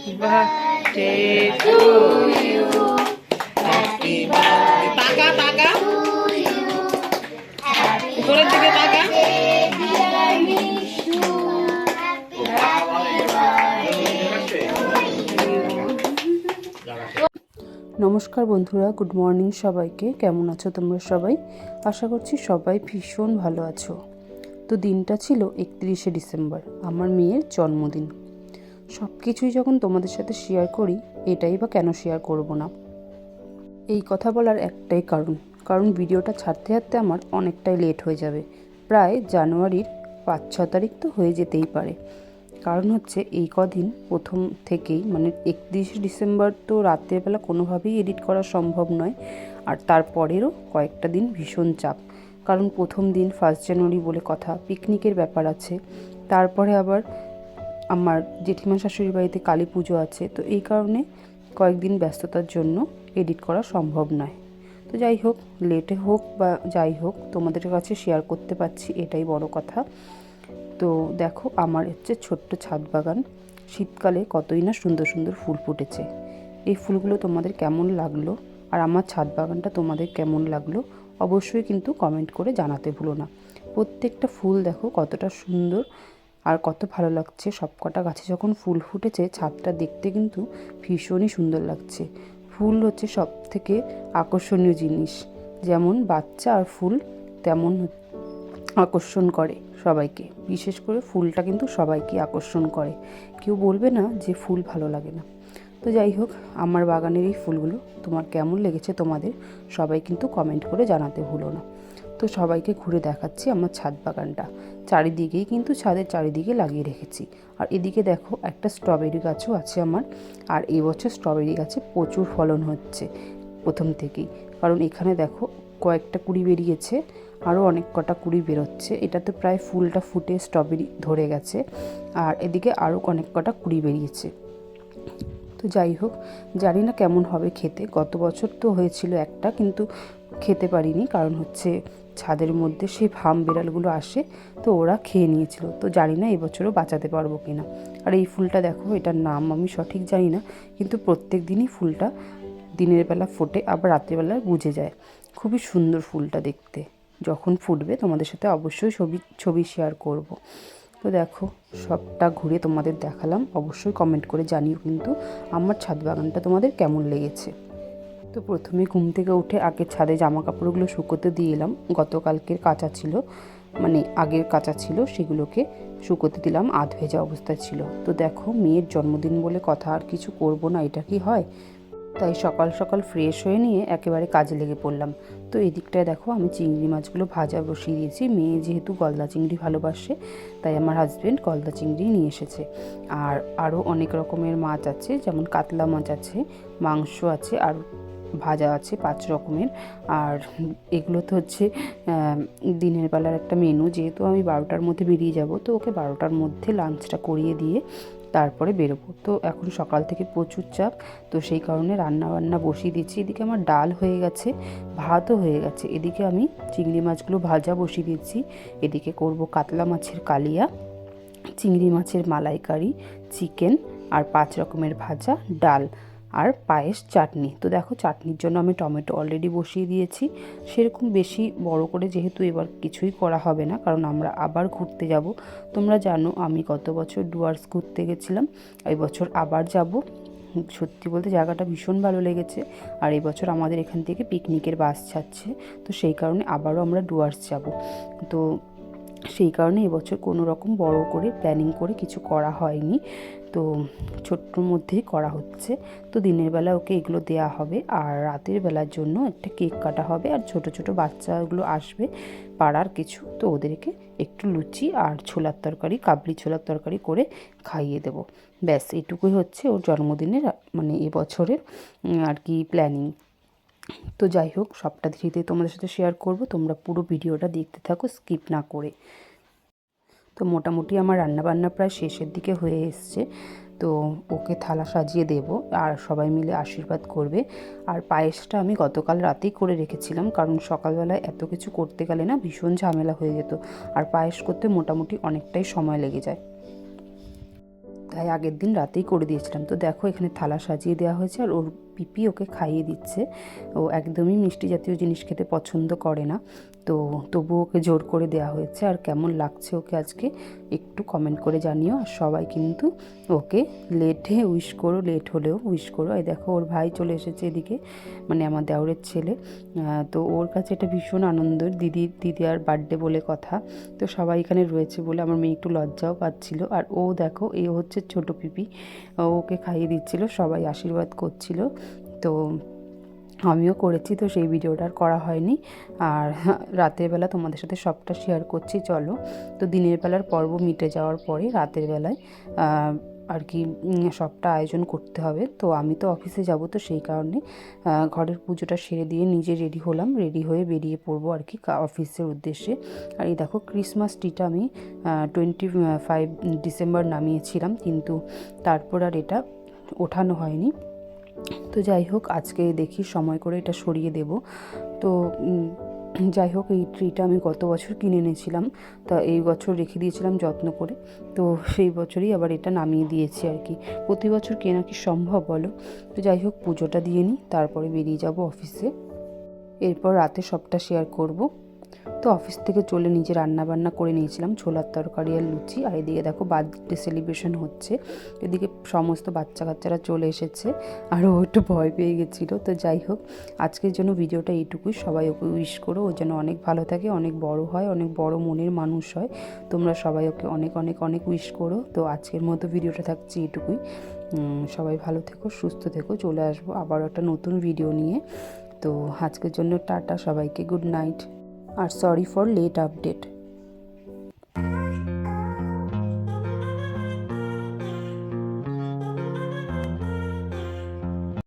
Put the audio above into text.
birthday to you. Happy birthday. উপরের দিকে নমস্কার বন্ধুরা গুড মর্নিং সবাইকে। কেমন আছো তোমরা সবাই? আশা করছি সবাই ভীষণ ভালো আছো। তো দিনটা ছিল একত্রিশে ডিসেম্বর আমার মেয়ের জন্মদিন। সব কিছুই যখন তোমাদের সাথে শেয়ার করি, এটাই বা কেন শেয়ার করব না? এই কথা বলার একটাই কারণ। কারণ ভিডিওটা ছাড়তে ছাড়তে আমার অনেকটাই লেট হয়ে যাবে। প্রায় জানুয়ারির পাঁচ, ছ তারিখ তো হয়ে যেতেই পারে। কারণ হচ্ছে এই কদিন প্রথম থেকেই মানে একত্রিশে ডিসেম্বর তো রাতের বেলা কোনোভাবেই এডিট করা সম্ভব নয়। আর তারপরেরও কয়েকটা দিন ভীষণ চাপ। কারণ প্রথম দিন ফার্স্ট জানুয়ারি বলে কথা পিকনিকের ব্যাপার আছে। তারপরে আবার আমার জেঠিমা শাশুড়ির বাড়িতে কালী পুজো আছে, তো এই কারণে কয়েকদিন ব্যস্ততার জন্য এডিট করা সম্ভব নয়। তো যাই হোক লেটে হোক বা যাই হোক, তোমাদের কাছে শেয়ার করতে পারছি, এটাই বড় কথা। তো দেখো, আমার হচ্ছে ছোট্ট ছাদ বাগান। শীতকালে কতই না সুন্দর সুন্দর ফুল ফুটেছে। এই ফুলগুলো তোমাদের কেমন লাগল আর আমার ছাদ বাগানটা তোমাদের কেমন লাগল অবশ্যই কিন্তু কমেন্ট করে জানাতে ভুলো না। প্রত্যেকটা ফুল দেখো কতটা সুন্দর আর কত ভালো লাগছে সব কটা গাছে যখন ফুল ফুটেছে ছাদটা দেখতে কিন্তু ভীষণই সুন্দর লাগছে। ফুল হচ্ছে সব থেকে আকর্ষণীয় জিনিস। যেমন বাচ্চা আর ফুল তেমন আকর্ষণ করে সবাইকে। বিশেষ করে ফুলটা কিন্তু সবাইকে আকর্ষণ করে। কেউ বলবে না যে ফুল ভালো লাগে না। তো যাই হোক, আমার বাগানের এই ফুলগুলো তোমার কেমন লেগেছে তোমাদের সবাই কিন্তু কমেন্ট করে জানাতে ভুলো না। তো সবাইকে ঘুরে দেখাচ্ছি আমার ছাদ বাগানটা। চারিদিকেই কিন্তু ছাদের চারিদিকে লাগিয়ে রেখেছি। আর এদিকে দেখো একটা স্ট্রবেরি গাছও আছে আমার। আর এবছর স্ট্রবেরি গাছে প্রচুর ফলন হচ্ছে প্রথম থেকেই। কারণ এখানে দেখো কয়েকটা কুড়ি বেরিয়েছে, আরও অনেক কটা কুড়ি বেরোচ্ছে। এটাতে প্রায় ফুলটা ফুটে স্ট্রবেরি ধরে গেছে। আর এদিকে আরও অনেক কটা কুড়ি বেরিয়েছে। তো যাই হোক, জানি না কেমন হবে খেতে। গত বছর তো হয়েছিল একটা, কিন্তু খেতে পারিনি। কারণ হচ্ছে ছাদের মধ্যে সেই ফার্ম বিড়ালগুলো আসে, তো ওরা খেয়ে নিয়েছিল। তো জানি না এবছরও বাঁচাতে পারব কিনা। আর এই ফুলটা দেখো, এটার নাম আমি সঠিক জানি না, কিন্তু প্রত্যেক দিনই ফুলটা দিনের বেলা ফোটে, আবার রাত্রিবেলা বুঝে যায়। খুবই সুন্দর ফুলটা দেখতে। যখন ফুটবে তোমাদের সাথে অবশ্যই ছবি ছবি শেয়ার করব। তো দেখো, সবটা ঘুরে তোমাদের দেখালাম। অবশ্যই কমেন্ট করে জানিও কিন্তু আমার ছাদ বাগানটা তোমাদের কেমন লেগেছে। তো প্রথমে ঘুম থেকে উঠে আগে ছাদে জামা কাপড়গুলো শুকোতে দিয়ে এলাম। গতকালকের কাঁচা ছিল মানে আগের কাঁচা ছিল, সেগুলোকে শুকোতে দিলাম। আধ ভেজা অবস্থায় ছিল। তো দেখো, মেয়ের জন্মদিন বলে কথা, আর কিছু করব না, এটা কি হয়? তাই সকাল সকাল ফ্রেশ হয়ে নিয়ে একেবারে কাজে লেগে পড়লাম। তো এদিকটায় দেখো, আমি চিংড়ি মাছগুলো ভাজা বসিয়ে দিয়েছি। মেয়ে যেহেতু গলদা চিংড়ি ভালোবাসে, তাই আমার হাজব্যান্ড গলদা চিংড়ি নিয়ে এসেছে। আর আরও অনেক রকমের মাছ আছে, যেমন কাতলা মাছ আছে, মাংস আছে, আর ভাজা আছে পাঁচ রকমের। আর এগুলো তো হচ্ছে দিনের বেলার একটা মেনু যেহেতু আমি বারোটার মধ্যে বেরিয়ে যাব, তো ওকে বারোটার মধ্যে লাঞ্চটা করিয়ে দিয়ে তারপরে বেরোবো। তো এখন সকাল থেকে প্রচুর চাপ, তো সেই কারণে রান্না বান্না বসিয়ে দিচ্ছি। এদিকে আমার ডাল হয়ে গেছে, ভাতও হয়ে গেছে। এদিকে আমি চিংড়ি মাছগুলো ভাজা বসিয়ে দিচ্ছি। এদিকে করব কাতলা মাছের কালিয়া, চিংড়ি মাছের মালাইকারি, চিকেন, আর পাঁচ রকমের ভাজা ডাল। আর পায়েস চাটনি। তো দেখো চাটনির জন্য আমি টমেটো অলরেডি বসিয়ে দিয়েছি। সেরকম বেশি বড় করে যেহেতু এবার কিছুই করা হবে না, কারণ আমরা আবার ঘুরতে যাব। তোমরা জানো আমি গত বছর ডুয়ার্স ঘুরতে গেছিলাম, এই বছর আবার যাব। সত্যি বলতে জায়গাটা ভীষণ ভালো লেগেছে, আর এবছর আমাদের এখান থেকে পিকনিকের বাস ছাড়ছে তো সেই কারণে আবারও আমরা ডুয়ার্স যাব। তো সেই কারণে এবছর কোনো রকম বড় করে প্ল্যানিং করে কিছু করা হয়নি। তো ছোট্টর মধ্যেই করা হচ্ছে। তো দিনের বেলা ওকে এগুলো দেয়া হবে আর রাতের বেলার জন্য একটা কেক কাটা হবে আর ছোট ছোট বাচ্চাগুলো আসবে পাড়ার কিছু। তো ওদেরকে একটু লুচি আর ছোলার তরকারি, কাবলি ছোলার তরকারি করে খাইয়ে দেব। ব্যাস, এটুকুই হচ্ছে ওর জন্মদিনের মানে এবছরের আর কি প্ল্যানিং তো যাই হোক, সবটা ধীরে ধীরে তোমাদের সাথে শেয়ার করব। তোমরা পুরো ভিডিওটা দেখতে থাকো স্কিপ না করে। তো মোটামুটি আমার রান্নাবান্না প্রায় শেষের দিকে হয়ে এসছে। তো ওকে থালা সাজিয়ে দেব আর সবাই মিলে আশীর্বাদ করবে। আর পায়েসটা আমি গতকাল রাতেই করে রেখেছিলাম, কারণ সকালবেলায় এত কিছু করতে গেলে না ভীষণ ঝামেলা হয়ে যেত। আর পায়েস করতে মোটামুটি অনেকটাই সময় লেগে যায়। তাই আগের দিন রাতেই করে দিয়েছিলাম। তো দেখো এখানে থালা সাজিয়ে দেওয়া হয়েছে আর ওর পিপি ওকে খাইয়ে দিচ্ছে। ও একদমই মিষ্টি জাতীয় জিনিস খেতে পছন্দ করে না। তো তবু ওকে জোর করে দেওয়া হয়েছে। আর কেমন লাগছে ওকে আজকে, একটু কমেন্ট করে জানিও। আর সবাই কিন্তু ওকে লেটে উইশ করো লেট হলেও উইশ করো। এই দেখো, ওর ভাই চলে এসেছে এদিকে মানে আমার দেওরের ছেলে। তো ওর কাছে এটা ভীষণ আনন্দের দিদি দিদি আর বার্থডে বলে কথা। তো সবাই এখানে রয়েছে বলে আমার মেয়ে একটু লজ্জাও পাচ্ছিল। আর ও দেখো, এ হচ্ছে ছোট পিপি। ওকে খাইয়ে দিচ্ছিল, সবাই আশীর্বাদ করছিল। তো আমিও করেছি তো সেই ভিডিওটা আর করা হয়নি। আর রাতের বেলা তোমাদের সাথে সবটা শেয়ার করছি, চলো। তো দিনের বেলার পর্ব মিটে যাওয়ার পরে রাতের বেলায় আর কি সবটা আয়োজন করতে হবে। তো আমি তো অফিসে যাব তো সেই কারণে ঘরের পুজোটা সেরে দিয়ে নিজে রেডি হলাম। রেডি হয়ে বেরিয়ে পড়ব আর কি অফিসের উদ্দেশ্যে। আর এই দেখো ক্রিসমাস ট্রিটা আমি টোয়েন্টি ফাইভ ডিসেম্বর নামিয়েছিলাম। কিন্তু তারপর আর এটা ওঠানো হয়নি। তো যাই হোক, আজকে দেখি সময় করে এটা সরিয়ে দেব। তো যাই হোক, এই ট্রিটা আমি গত বছর কিনে এনেছিলাম। তা এই বছর রেখে দিয়েছিলাম যত্ন করে। তো সেই বছরই আবার এটা নামিয়ে দিয়েছি আর কি। প্রতি বছর কেনা কি সম্ভব বলো? তো যাই হোক, পুজোটা দিয়ে নিই, তারপরে বেরিয়ে যাব অফিসে। এরপর রাতে সবটা শেয়ার করব। তো অফিস থেকে চলে নিজে রান্না বান্না করে নিয়েছিলাম, ছোলার তরকারি আর লুচি। আর এদিকে দেখো বার্থডে সেলিব্রেশন হচ্ছে। এদিকে সমস্ত বাচ্চা কাচ্চারা চলে এসেছে, আর ও একটু ভয় পেয়ে গেছিল। তো যাই হোক, আজকের জন্য ভিডিওটা এইটুকুই। সবাই ওকে উইশ করো, ও যেন অনেক ভালো থাকে, অনেক বড় হয়, অনেক বড় মনের মানুষ হয়। তোমরা সবাই ওকে অনেক অনেক অনেক উইশ করো। তো আজকের মতো ভিডিওটা থাকছে এইটুকুই। সবাই ভালো থেকো, সুস্থ থেকো, চলে আসব আবার একটা নতুন ভিডিও নিয়ে। তো আজকের জন্য টাটা সবাইকে গুড নাইট আর সরি ফর লেট আপডেট।